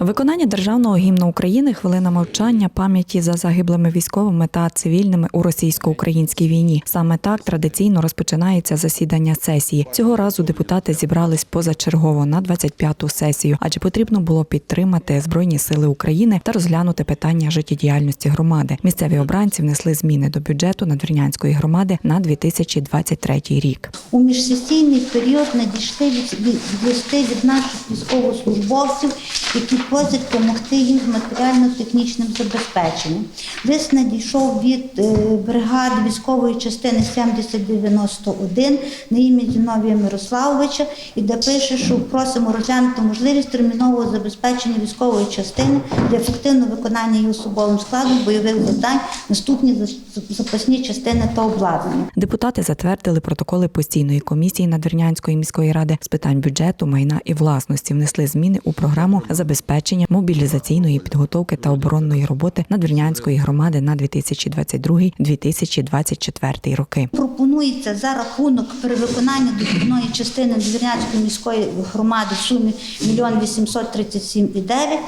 Виконання державного гімну України хвилина мовчання пам'яті за загиблими військовими та цивільними у російсько-українській війні. Саме так традиційно розпочинається засідання сесії. Цього разу депутати зібрались позачергово на 25-ту сесію, адже потрібно було підтримати збройні сили України та розглянути питання життєдіяльності громади. Місцеві обранці внесли зміни до бюджету Надвірнянської громади на 2023 рік. У міжсесійний період надійшли від, листи від наших військовослужбовців, які просять допомогти їм з матеріально-технічним забезпеченням. Лист надійшов від е, бригади військової частини 7091 на ім'я Зіновія Мирославовича, і де пише, що просимо розглянути можливість термінового забезпечення військової частини для ефективного виконання її особовим складом бойових завдань, наступні запасні частини та обладнання. Депутати затвердили протоколи постійної комісії Надвірнянської міської ради з питань бюджету, майна і власності. Внесли зміни у програму забезпечення мобілізаційної підготовки та оборонної роботи Надвірнянської громади на 2022-2024 роки. Пропонується за рахунок перевиконання дохідної частини Двірнянської міської громади в сумі 1 837,9 е,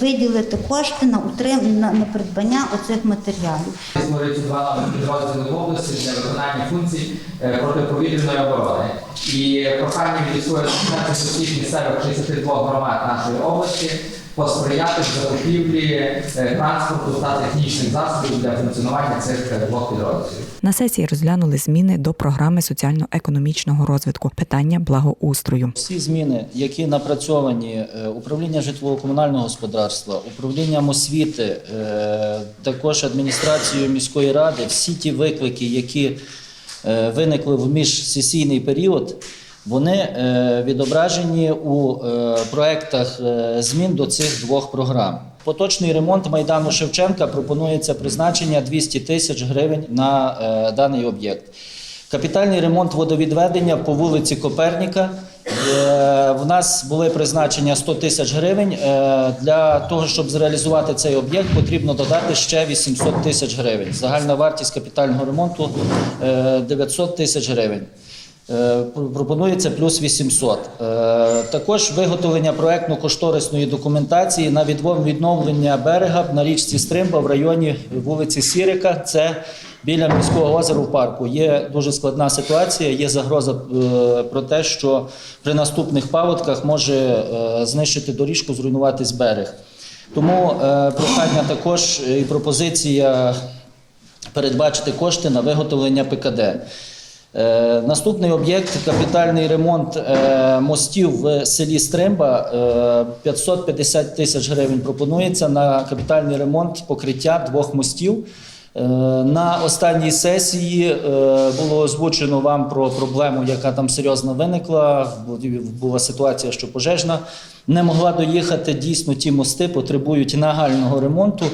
виділити кошти на утрим на, придбання оцих матеріалів. Два підрозділи в області для виконання функцій е, протиповітряної оборони. І прохання від військової адміністрації усіх місцевих 62 громад нашої області посприяти в закупівлі е, транспорту та технічних засобів для функціонування цих двох підрозділів. На сесії розглянули зміни до програми соціально-економічного розвитку, питання благоустрою. Всі зміни, які напрацьовані е, управління житлово-комунального господарства, управлінням освіти, е, також адміністрацією міської ради, всі ті виклики, які виникли в міжсесійний період, вони е, відображені у е, проектах е, змін до цих двох програм. Поточний ремонт майдану Шевченка пропонується призначення 200 тисяч гривень на даний об'єкт. Капітальний ремонт водовідведення по вулиці Коперніка. В нас були призначення 100 тисяч гривень. Для того, щоб зреалізувати цей об'єкт, потрібно додати ще 800 тисяч гривень. Загальна вартість капітального ремонту е, 900 тисяч гривень. Е, пр- Пропонується плюс 800. Е, Також виготовлення проектно-кошторисної документації на відновлення берега на річці Стримба в районі вулиці Сірика. Це біля міського озера в парку. Є дуже складна ситуація. Є загроза е, про те, що при наступних паводках може знищити доріжку, зруйнуватись берег. Тому прохання також і пропозиція передбачити кошти на виготовлення ПКД. Е, Наступний об'єкт капітальний ремонт е, мостів в селі Стримба. Е, 550 тисяч гривень пропонується на капітальний ремонт покриття двох мостів. Е, На останній сесії е, було озвучено вам про проблему, яка там серйозно виникла. Була ситуація, що пожежна не могла доїхати. Дійсно, ті мости потребують нагального ремонту.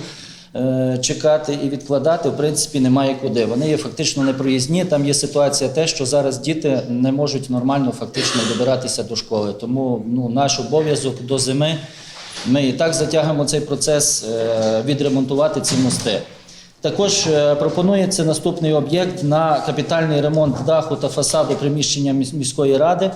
Е, Чекати і відкладати, в принципі, немає куди. Вони є фактично непроїзні. Там є ситуація, те, що зараз діти не можуть нормально фактично добиратися до школи. Тому ну, наш обов'язок до зими. Ми і так затягуємо цей процес е, відремонтувати ці мости. Також е, пропонується наступний об'єкт на капітальний ремонт даху та фасаду приміщення міської ради.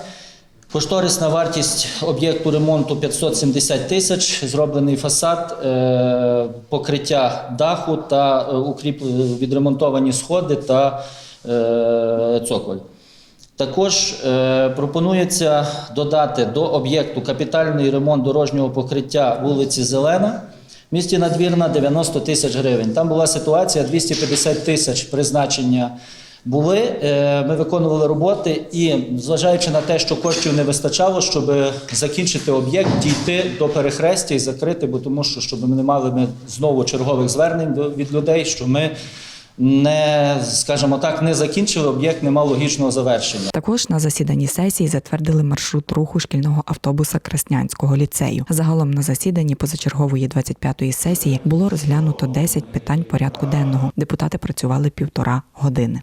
Кошторисна вартість об'єкту ремонту 570 тисяч, зроблений фасад, е, покриття даху та е, укріп... відремонтовані сходи та е, цоколь. Також е, пропонується додати до об'єкту капітальний ремонт дорожнього покриття вулиці Зелена. В місті Надвірна 90 тисяч гривень. Там була ситуація 250 тисяч призначення були. Е, Ми виконували роботи і, зважаючи на те, що коштів не вистачало, щоб закінчити об'єкт, дійти до перехрестя і закрити, бо тому що щоб ми не мали ми знову чергових звернень від людей, що ми не, скажімо так, не закінчили об'єкт, не мав логічного завершення. Також на засіданні сесії затвердили маршрут руху шкільного автобуса Краснянського ліцею. Загалом на засіданні позачергової 25-ї сесії було розглянуто 10 питань порядку денного. Депутати працювали півтора години.